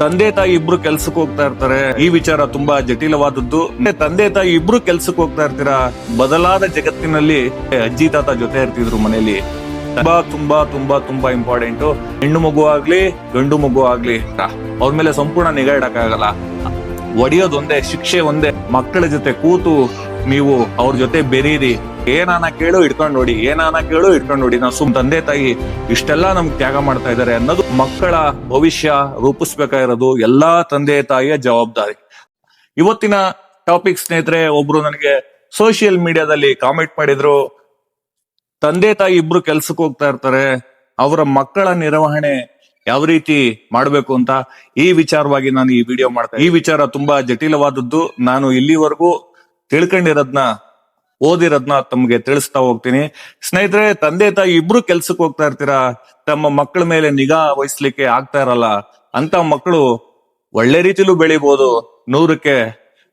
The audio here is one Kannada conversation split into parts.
ತಂದೆ ತಾಯಿ ಇಬ್ರು ಕೆಲ್ಸಕ್ಕೆ ಹೋಗ್ತಾ ಇರ್ತಾರೆ. ಈ ವಿಚಾರ ತುಂಬಾ ಜಟಿಲವಾದದ್ದು. ತಂದೆ ತಾಯಿ ಇಬ್ರು ಕೆಲ್ಸಕ್ಕೆ ಹೋಗ್ತಾ ಇರ್ತೀರಾ? ಬದಲಾದ ಜಗತ್ತಿನಲ್ಲಿ ಅಜ್ಜಿ, ತಾತ ಜೊತೆ ಇರ್ತಿದ್ರು ಮನೆಯಲ್ಲಿ. ತುಂಬಾ ತುಂಬಾ ತುಂಬಾ ತುಂಬಾ ಇಂಪಾರ್ಟೆಂಟ್ ಹೆಣ್ಣು ಮಗು ಆಗ್ಲಿ, ಗಂಡು ಮಗು ಆಗ್ಲಿ ಅವ್ರ ಮೇಲೆ ಸಂಪೂರ್ಣ ನಿಗಾ ಇಡಕ್ಕಾಗಲ್ಲ. ಒಡೆಯೋದೊಂದೇ ಶಿಕ್ಷೆ ಒಂದೇ. ಮಕ್ಕಳ ಜೊತೆ ಕೂತು ನೀವು ಅವ್ರ ಜೊತೆ ಬೆರೀರಿ. ಏನಾನ ಕೇಳು ಇಟ್ಕೊಂಡು ನೋಡಿ, ಏನಾನ ಕೇಳು ಇಟ್ಕೊಂಡು ನೋಡಿ. ನಾವು ಸುಮ್ ತಂದೆ ತಾಯಿ ಇಷ್ಟೆಲ್ಲ ನಮ್ಗೆ ತ್ಯಾಗ ಮಾಡ್ತಾ ಇದ್ದಾರೆ ಅನ್ನೋದು ಮಕ್ಕಳ ಭವಿಷ್ಯ ರೂಪಿಸ್ಬೇಕಾಗಿರೋದು ಎಲ್ಲಾ ತಂದೆ ತಾಯಿಯ ಜವಾಬ್ದಾರಿ. ಇವತ್ತಿನ ಟಾಪಿಕ್ ಸ್ನೇಹಿತರೆ, ಒಬ್ರು ನನಗೆ ಸೋಷಿಯಲ್ ಮೀಡಿಯಾದಲ್ಲಿ ಕಾಮೆಂಟ್ ಮಾಡಿದ್ರು, ತಂದೆ ತಾಯಿ ಇಬ್ರು ಕೆಲ್ಸಕ್ಕೆ ಹೋಗ್ತಾ ಇರ್ತಾರೆ, ಅವರ ಮಕ್ಕಳ ನಿರ್ವಹಣೆ ಯಾವ ರೀತಿ ಮಾಡ್ಬೇಕು ಅಂತ ಈ ವಿಚಾರವಾಗಿ ನಾನು ಈ ವಿಡಿಯೋ ಮಾಡ್ತೇನೆ ಈ ವಿಚಾರ ತುಂಬಾ ಜಟಿಲವಾದದ್ದು. ನಾನು ಇಲ್ಲಿವರೆಗೂ ತಿಳ್ಕೊಂಡಿರೋದ್ನ ಓದಿರೋದ್ನ ತಮ್ಗೆ ತಿಳಿಸ್ತಾ ಹೋಗ್ತೀನಿ. ಸ್ನೇಹಿತರೆ, ತಂದೆ ತಾಯಿ ಇಬ್ರು ಕೆಲ್ಸಕ್ಕೆ ಹೋಗ್ತಾ ಇರ್ತೀರಾ? ತಮ್ಮ ಮಕ್ಕಳ ಮೇಲೆ ನಿಗಾ ವಹಿಸ್ಲಿಕ್ಕೆ ಆಗ್ತಾ ಇರಲ್ಲ. ಅಂತ ಮಕ್ಕಳು ಒಳ್ಳೆ ರೀತಿಲೂ ಬೆಳಿಬಹುದು ನೂರಕ್ಕೆ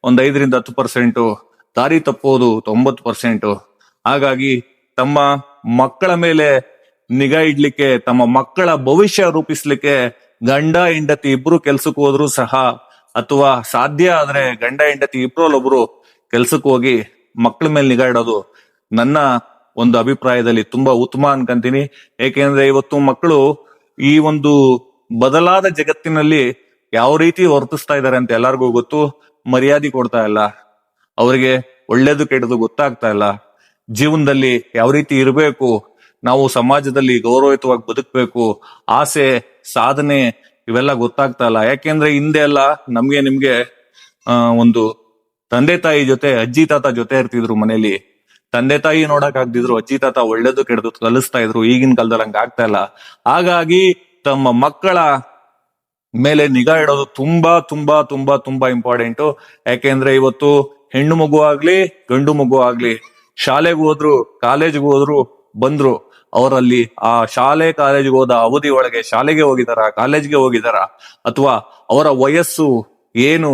ಒಂದ್ ಐದರಿಂದ ಹತ್ತು ಪರ್ಸೆಂಟು, ದಾರಿ ತಪ್ಪೋದು ತೊಂಬತ್ತು ಪರ್ಸೆಂಟ್. ಹಾಗಾಗಿ ತಮ್ಮ ಮಕ್ಕಳ ಮೇಲೆ ನಿಗಾ ಇಡ್ಲಿಕ್ಕೆ, ತಮ್ಮ ಮಕ್ಕಳ ಭವಿಷ್ಯ ರೂಪಿಸ್ಲಿಕ್ಕೆ ಗಂಡ, ಹೆಂಡತಿ ಇಬ್ರು ಕೆಲ್ಸಕ್ಕೆ ಹೋದ್ರು ಸಹ ಅಥವಾ ಸಾಧ್ಯ ಆದ್ರೆ ಗಂಡ, ಹೆಂಡತಿ ಇಬ್ರಲ್ಲೊಬ್ರು ಕೆಲ್ಸಕ್ಕೆ ಹೋಗಿ ಮಕ್ಕಳ ಮೇಲೆ ನಿಗಾ ಇಡೋದು ನನ್ನ ಒಂದು ಅಭಿಪ್ರಾಯದಲ್ಲಿ ತುಂಬಾ ಉತ್ತಮ ಅನ್ಕಂತೀನಿ. ಏಕೆಂದ್ರೆ ಇವತ್ತು ಮಕ್ಕಳು ಈ ಒಂದು ಬದಲಾದ ಜಗತ್ತಿನಲ್ಲಿ ಯಾವ ರೀತಿ ವರ್ತಿಸ್ತಾ ಇದ್ದಾರೆ ಅಂತ ಎಲ್ಲರಿಗೂ ಗೊತ್ತು. ಮರ್ಯಾದೆ ಕೊಡ್ತಾ ಇಲ್ಲ. ಅವರಿಗೆ ಒಳ್ಳೇದು ಕೆಟ್ಟದು ಗೊತ್ತಾಗ್ತಾ ಇಲ್ಲ. ಜೀವನದಲ್ಲಿ ಯಾವ ರೀತಿ ಇರಬೇಕು, ನಾವು ಸಮಾಜದಲ್ಲಿ ಗೌರವಯುತವಾಗಿ ಬದುಕಬೇಕು, ಆಸೆ, ಸಾಧನೆ ಇವೆಲ್ಲ ಗೊತ್ತಾಗ್ತಾ ಇಲ್ಲ. ಯಾಕೆಂದ್ರೆ ಹಿಂದೆ ಎಲ್ಲ ನಮ್ಗೆ ನಿಮ್ಗೆ ಒಂದು ತಂದೆ ತಾಯಿ ಜೊತೆ, ಅಜ್ಜಿ ತಾತ ಜೊತೆ ಇರ್ತಿದ್ರು ಮನೇಲಿ. ತಂದೆ ತಾಯಿ ನೋಡಕ್ ಆಗ್ದಿದ್ರು, ಅಜ್ಜಿ ತಾತ ಒಳ್ಳೇದು ಕೆಡದು ಕಲಿಸ್ತಾ ಇದ್ರು, ಈಗಿನ ಕಾಲದಲ್ಲಿ ಹಂಗ ಆಗ್ತಾ ಇಲ್ಲ. ಹಾಗಾಗಿ ತಮ್ಮ ಮಕ್ಕಳ ಮೇಲೆ ನಿಗಾ ಇಡೋದು ತುಂಬಾ ತುಂಬಾ ತುಂಬಾ ತುಂಬಾ ಇಂಪಾರ್ಟೆಂಟ್ ಯಾಕೆಂದ್ರೆ ಇವತ್ತು ಹೆಣ್ಣು ಮಗು ಆಗ್ಲಿ, ಗಂಡು ಮಗು ಆಗ್ಲಿ, ಶಾಲೆಗೆ ಹೋದ್ರು ಕಾಲೇಜ್ಗೆ ಹೋದ್ರು, ಬಂದ್ರು, ಅವರಲ್ಲಿ ಆ ಶಾಲೆ ಕಾಲೇಜ್ಗೆ ಹೋದ ಅವಧಿ ಒಳಗೆ ಶಾಲೆಗೆ ಹೋಗಿದಾರ ಕಾಲೇಜ್ಗೆ ಹೋಗಿದಾರ, ಅಥವಾ ಅವರ ವಯಸ್ಸು ಏನು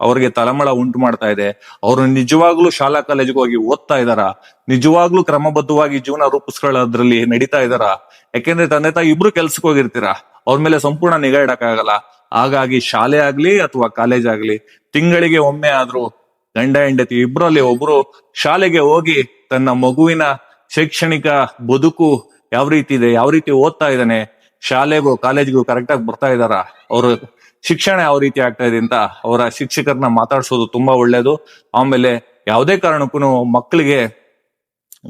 ಅವ್ರಿಗೆ ತಳಮಳ ಉಂಟು ಮಾಡ್ತಾ ಇದೆ. ಅವರು ನಿಜವಾಗ್ಲೂ ಶಾಲಾ ಕಾಲೇಜಿಗೆ ಹೋಗಿ ಓದ್ತಾ ಇದಾರ ನಿಜವಾಗ್ಲೂ ಕ್ರಮಬದ್ಧವಾಗಿ ಜೀವನ ರೂಪಿಸ್ಕೊಳ್ಳೋದ್ರಲ್ಲಿ ನಡೀತಾ ಇದಾರ ಯಾಕೆಂದ್ರೆ ತಂದೆ ತಾಯಿ ಇಬ್ರು ಕೆಲ್ಸಕ್ಕೆ ಹೋಗಿರ್ತೀರಾ? ಅವ್ರ ಮೇಲೆ ಸಂಪೂರ್ಣ ನಿಗಾ ಇಡಕ್ಕಾಗಲ್ಲ. ಹಾಗಾಗಿ ಶಾಲೆ ಆಗ್ಲಿ ಅಥವಾ ಕಾಲೇಜ್ ಆಗ್ಲಿ, ತಿಂಗಳಿಗೆ ಒಮ್ಮೆ ಆದ್ರೂ ಗಂಡ, ಹೆಂಡತಿ ಇಬ್ರಲ್ಲಿ ಒಬ್ರು ಶಾಲೆಗೆ ಹೋಗಿ ತನ್ನ ಮಗುವಿನ ಶೈಕ್ಷಣಿಕ ಬದುಕು ಯಾವ ರೀತಿ ಇದೆ, ಯಾವ ರೀತಿ ಓದ್ತಾ ಇದ್ದಾನೆ, ಶಾಲೆಗೂ ಕಾಲೇಜ್ಗೂ ಕರೆಕ್ಟ್ ಆಗಿ ಬರ್ತಾ ಇದಾರ ಅವ್ರ ಶಿಕ್ಷಣ ಯಾವ ರೀತಿ ಆಗ್ತಾ ಇದೆ ಅಂತ ಅವರ ಶಿಕ್ಷಕರನ್ನ ಮಾತಾಡ್ಸೋದು ತುಂಬಾ ಒಳ್ಳೇದು. ಆಮೇಲೆ ಯಾವುದೇ ಕಾರಣಕ್ಕೂ ಮಕ್ಕಳಿಗೆ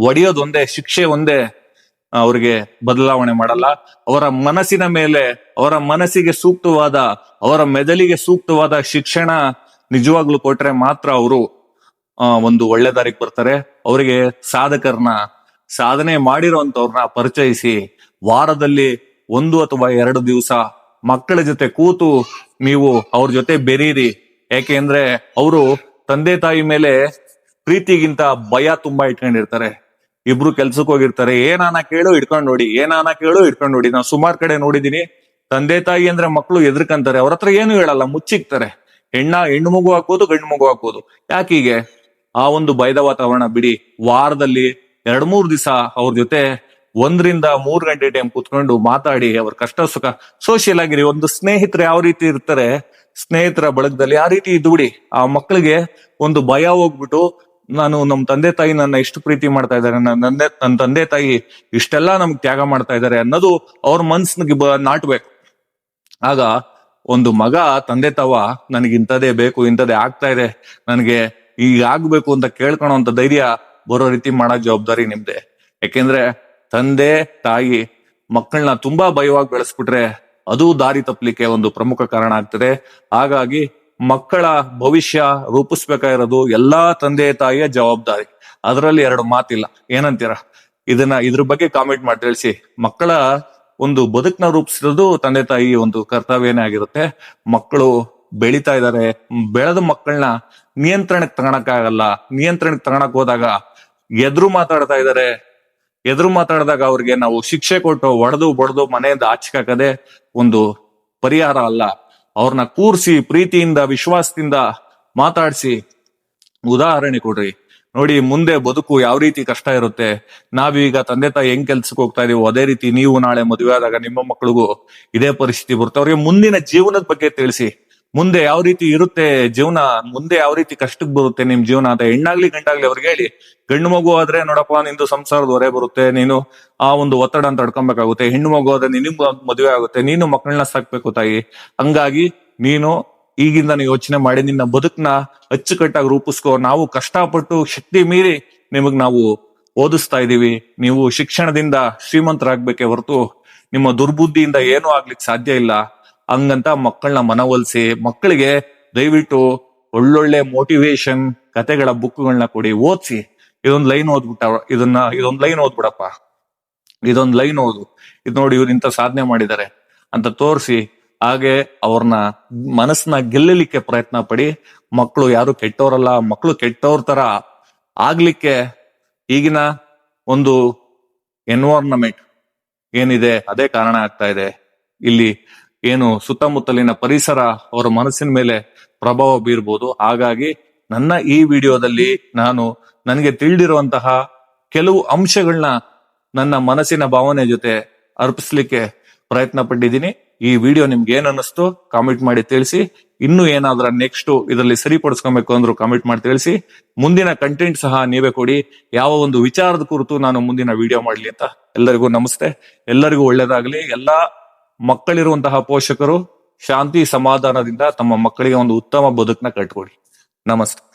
ಒಡೆಯೋದು ಒಂದೇ ಶಿಕ್ಷೆ ಒಂದೇ ಅವ್ರಿಗೆ ಬದಲಾವಣೆ ಮಾಡಲ್ಲ. ಅವರ ಮನಸ್ಸಿನ ಮೇಲೆ, ಅವರ ಮನಸ್ಸಿಗೆ ಸೂಕ್ತವಾದ, ಅವರ ಮೆದಲಿಗೆ ಸೂಕ್ತವಾದ ಶಿಕ್ಷಣ ನಿಜವಾಗ್ಲೂ ಕೊಟ್ರೆ ಮಾತ್ರ ಅವರು ಒಂದು ಒಳ್ಳೆ ದಾರಿಗೆ ಬರ್ತಾರೆ. ಅವರಿಗೆ ಸಾಧಕರನ್ನ, ಸಾಧನೆ ಮಾಡಿರೋಂಥವ್ರನ್ನ ಪರಿಚಯಿಸಿ, ವಾರದಲ್ಲಿ ಒಂದು ಅಥವಾ ಎರಡು ದಿವಸ ಮಕ್ಕಳ ಜೊತೆ ಕೂತು ನೀವು ಅವ್ರ ಜೊತೆ ಬೆರೀರಿ. ಯಾಕೆಂದ್ರೆ ಅವರು ತಂದೆ ತಾಯಿ ಮೇಲೆ ಪ್ರೀತಿಗಿಂತ ಭಯ ತುಂಬಾ ಇಟ್ಕೊಂಡಿರ್ತಾರೆ. ಇಬ್ರು ಕೆಲ್ಸಕ್ಕೆ ಹೋಗಿರ್ತಾರೆ. ಏನಾನ ಕೇಳು ಇಟ್ಕೊಂಡ್ ನೋಡಿ. ಏನಾನ ಕೇಳು ಇಟ್ಕೊಂಡ್ ನೋಡಿ. ನಾನು ಸುಮಾರು ಕಡೆ ನೋಡಿದೀನಿ. ತಂದೆ ತಾಯಿ ಅಂದ್ರೆ ಮಕ್ಕಳು ಎದ್ರಕಂತಾರೆ. ಅವ್ರ ಹತ್ರ ಏನು ಹೇಳಲ್ಲ. ಮುಚ್ಚಿಕ್ತಾರೆ. ಹೆಣ್ಣ, ಹೆಣ್ಣು ಮಗು ಹಾಕ್ಬೋದು, ಗಂಡು ಮಗು ಹಾಕ್ಬೋದು. ಯಾಕೀಗೆ ಆ ಒಂದು ಭಯದ ವಾತಾವರಣ ಬಿಡಿ. ವಾರದಲ್ಲಿ ಎರಡ್ ಮೂರ್ ದಿವಸ ಅವ್ರ ಜೊತೆ ಒಂದರಿಂದ ಮೂರ್ ಗಂಟೆ ಟೈಮ್ ಕುತ್ಕೊಂಡು ಮಾತಾಡಿ ಅವ್ರ ಕಷ್ಟ ಸುಖ. ಸೋಷಿಯಲ್ ಆಗಿರಿ, ಒಂದು ಸ್ನೇಹಿತರು ಯಾವ ರೀತಿ ಇರ್ತಾರೆ, ಸ್ನೇಹಿತರ ಬಳಗದಲ್ಲಿ ಆ ರೀತಿ ಇದ್ಬಿಡಿ ಆ ಮಕ್ಕಳಿಗೆ ಒಂದು ಭಯ ಹೋಗ್ಬಿಟ್ಟು, ನಾನು ನಮ್ಮ ತಂದೆ ತಾಯಿ ನನ್ನ ಇಷ್ಟು ಪ್ರೀತಿ ಮಾಡ್ತಾ ಇದ್ದಾರೆ, ನನ್ನ ನನ್ನ ತಂದೆ ತಾಯಿ ಇಷ್ಟೆಲ್ಲ ನಮ್ಗೆ ತ್ಯಾಗ ಮಾಡ್ತಾ ಇದ್ದಾರೆ ಅನ್ನೋದು ಅವ್ರ ಬ, ನಾಟ್ಬೇಕು. ಆಗ ಒಂದು ಮಗ, ತಂದೆ ತವ, ನನಗೆ ಇಂಥದೇ ಬೇಕು ಇಂಥದೇ ಆಗ್ತಾ ಇದೆ, ನನಗೆ ಈಗ ಆಗ್ಬೇಕು ಅಂತ ಕೇಳ್ಕೊಳೋಂತ ಧೈರ್ಯ ಬರೋ ರೀತಿ ಮಾಡೋ ಜವಾಬ್ದಾರಿ ನಿಮ್ದೆ. ಯಾಕೆಂದ್ರೆ ತಂದೆ, ತಾಯಿ, ಮಕ್ಕಳನ್ನ ತುಂಬಾ ಭಯವಾಗಿ ಬೆಳೆಸ್ಬಿಟ್ರೆ ಅದು ದಾರಿ ತಪ್ಪಲಿಕ್ಕೆ ಒಂದು ಪ್ರಮುಖ ಕಾರಣ ಆಗ್ತದೆ. ಹಾಗಾಗಿ ಮಕ್ಕಳ ಭವಿಷ್ಯ ರೂಪಿಸ್ಬೇಕಾಗಿರೋದು ಎಲ್ಲಾ ತಂದೆ, ತಾಯಿಯ ಜವಾಬ್ದಾರಿ. ಅದರಲ್ಲಿ ಎರಡು ಮಾತಿಲ್ಲ. ಏನಂತೀರ? ಇದನ್ನ ಇದ್ರ ಬಗ್ಗೆ ಕಾಮೆಂಟ್ ಮಾಡಿ ತಿಳಿಸಿ. ಮಕ್ಕಳ ಒಂದು ಬದುಕನ್ನ ರೂಪಿಸಿರೋದು ತಂದೆ, ತಾಯಿ ಒಂದು ಕರ್ತವ್ಯನೇ ಆಗಿರುತ್ತೆ. ಮಕ್ಕಳು ಬೆಳಿತಾ ಇದ್ದಾರೆ. ಬೆಳೆದ ಮಕ್ಕಳನ್ನ ನಿಯಂತ್ರಣಕ್ಕೆ ತಗೊಳಕ್ಕಾಗಲ್ಲ ನಿಯಂತ್ರಣಕ್ಕೆ ತಗೊಳಕ್ ಹೋದಾಗ ಎದುರು ಮಾತಾಡ್ತಾ ಇದ್ದಾರೆ. ಎದುರು ಮಾತಾಡಿದಾಗ ಅವ್ರಿಗೆ ನಾವು ಶಿಕ್ಷೆ ಕೊಟ್ಟು ಒಡೆದು ಬಡ್ದು ಮನೆಯಿಂದ ಆಚಕಾಕದೆ ಒಂದು ಪರಿಹಾರ ಅಲ್ಲ. ಅವ್ರನ್ನ ಕೂರ್ಸಿ ಪ್ರೀತಿಯಿಂದ, ವಿಶ್ವಾಸದಿಂದ ಮಾತಾಡಿಸಿ ಉದಾಹರಣೆ ಕೊಡ್ರಿ. ನೋಡಿ, ಮುಂದೆ ಬದುಕು ಯಾವ ರೀತಿ ಕಷ್ಟ ಇರುತ್ತೆ. ನಾವೀಗ ತಂದೆ ತಾಯಿ ಹೆಂಗ್ ಕೆಲ್ಸಕ್ಕೆ ಹೋಗ್ತಾ ಇದೀವೋ, ಅದೇ ರೀತಿ ನೀವು ನಾಳೆ ಮದುವೆ ಆದಾಗ ನಿಮ್ಮ ಮಕ್ಕಳಿಗೂ ಇದೇ ಪರಿಸ್ಥಿತಿ ಬರುತ್ತೆ. ಅವ್ರಿಗೆ ಮುಂದಿನ ಜೀವನದ ಬಗ್ಗೆ ತಿಳಿಸಿ. ಮುಂದೆ ಯಾವ ರೀತಿ ಇರುತ್ತೆ ಜೀವನ, ಮುಂದೆ ಯಾವ ರೀತಿ ಕಷ್ಟಕ್ಕೆ ಬರುತ್ತೆ ನಿಮ್ ಜೀವನ ಅಂತ ಹೆಣ್ಣಾಗ್ಲಿ ಗಂಡಾಗ್ಲಿ ಅವ್ರಿಗೆ ಹೇಳಿ. ಗಂಡು ಮಗು ಆದ್ರೆ ನೋಡಪ್ಪ, ನಿಂದು ಸಂಸಾರದ ಹೊರೆ ಬರುತ್ತೆ, ನೀನು ಆ ಒಂದು ಒತ್ತಡ ಅಂತ ತಡ್ಕೊಬೇಕಾಗುತ್ತೆ ಹೆಣ್ಣು ಮಗು ಆದ್ರೆ ನಿನ್ನ ಮದುವೆ ಆಗುತ್ತೆ, ನೀನು ಮಕ್ಕಳನ್ನ ಸಾಕ್ಬೇಕು ತಾಯಿ. ಹಂಗಾಗಿ ನೀನು ಈಗಿಂದ ಯೋಚನೆ ಮಾಡಿ, ನಿನ್ನ ಬದುಕನ್ನ ಅಚ್ಚುಕಟ್ಟಾಗಿ ರೂಪಿಸ್ಕೋ. ನಾವು ಕಷ್ಟಪಟ್ಟು ಶಕ್ತಿ ಮೀರಿ ನಿಮಗ್ ನಾವು ಓದಿಸ್ತಾ ಇದೀವಿ. ನೀವು ಶಿಕ್ಷಣದಿಂದ ಶ್ರೀಮಂತರಾಗ್ಬೇಕೇ ಹೊರತು ನಿಮ್ಮ ದುರ್ಬುದ್ಧಿಯಿಂದ ಏನೂ ಆಗ್ಲಿಕ್ಕೆ ಸಾಧ್ಯ ಇಲ್ಲ. ಹಂಗಂತ ಮಕ್ಕಳನ್ನ ಮನವೊಲಿಸಿ ಮಕ್ಕಳಿಗೆ ದಯವಿಟ್ಟು ಒಳ್ಳೊಳ್ಳೆ ಮೋಟಿವೇಶನ್ ಕತೆಗಳ ಬುಕ್ಗಳನ್ನ ಕೊಡಿ, ಓದಿಸಿ. ಇದೊಂದು ಲೈನ್ ಓದ್ಬಿಟ್ಟ ಇದನ್ನ, ಇದೊಂದು ಲೈನ್ ಓದ್ಬಿಡಪ್ಪ. ಇದೊಂದ್ ಲೈನ್ ಓದು. ಇದ್ ನೋಡಿ ಇವ್ರು ಇಂಥ ಸಾಧನೆ ಮಾಡಿದ್ದಾರೆ ಅಂತ ತೋರಿಸಿ ಹಾಗೆ ಅವ್ರನ್ನ ಮನಸ್ಸನ್ನ ಗೆಲ್ಲಲಿಕ್ಕೆ ಪ್ರಯತ್ನ ಪಡಿ. ಮಕ್ಕಳು ಯಾರು ಕೆಟ್ಟವರಲ್ಲ ಮಕ್ಕಳು ಕೆಟ್ಟವ್ರ ತರ ಆಗ್ಲಿಕ್ಕೆ ಈಗಿನ ಒಂದು ಎನ್ವಾರ್ನಮೆಂಟ್ ಏನಿದೆ, ಅದೇ ಕಾರಣ ಆಗ್ತಾ ಇದೆ. ಇಲ್ಲಿ ಏನು ಸುತ್ತಮುತ್ತಲಿನ ಪರಿಸರ ಅವರ ಮನಸ್ಸಿನ ಮೇಲೆ ಪ್ರಭಾವ ಬೀರ್ಬೋದು. ಹಾಗಾಗಿ ನನ್ನ ಈ ವಿಡಿಯೋದಲ್ಲಿ ನಾನು ನನಗೆ ತಿಳಿದಿರುವಂತಹ ಕೆಲವು ಅಂಶಗಳನ್ನ ನನ್ನ ಮನಸ್ಸಿನ ಭಾವನೆ ಜೊತೆ ಅರ್ಪಿಸ್ಲಿಕ್ಕೆ ಪ್ರಯತ್ನ ಪಟ್ಟಿದ್ದೀನಿ. ಈ ವಿಡಿಯೋ ನಿಮ್ಗೆ ಏನ್ ಅನ್ನಿಸ್ತು ಕಾಮೆಂಟ್ ಮಾಡಿ ತಿಳಿಸಿ. ಇನ್ನು ಏನಾದ್ರ ನೆಕ್ಸ್ಟ್ ಇದರಲ್ಲಿ ಸರಿಪಡಿಸ್ಕೊಬೇಕು ಅಂದ್ರು ಕಾಮೆಂಟ್ ಮಾಡಿ ತಿಳಿಸಿ. ಮುಂದಿನ ಕಂಟೆಂಟ್ ಸಹ ನೀವೇ ಕೊಡಿ. ಯಾವ ಒಂದು ವಿಚಾರದ ಕುರಿತು ನಾನು ಮುಂದಿನ ವಿಡಿಯೋ ಮಾಡ್ಲಿ ಅಂತ. ಎಲ್ಲರಿಗೂ ನಮಸ್ತೆ. ಎಲ್ಲರಿಗೂ ಒಳ್ಳೇದಾಗ್ಲಿ. ಎಲ್ಲಾ ಮಕ್ಕಳಿರುವಂತಹ ಪೋಷಕರು ಶಾಂತಿ ಸಮಾಧಾನದಿಂದ ತಮ್ಮ ಮಕ್ಕಳಿಗೆ ಒಂದು ಉತ್ತಮ ಬದುಕನ್ನ ಕಟ್ಕೊಡಿ. ನಮಸ್ತೆ.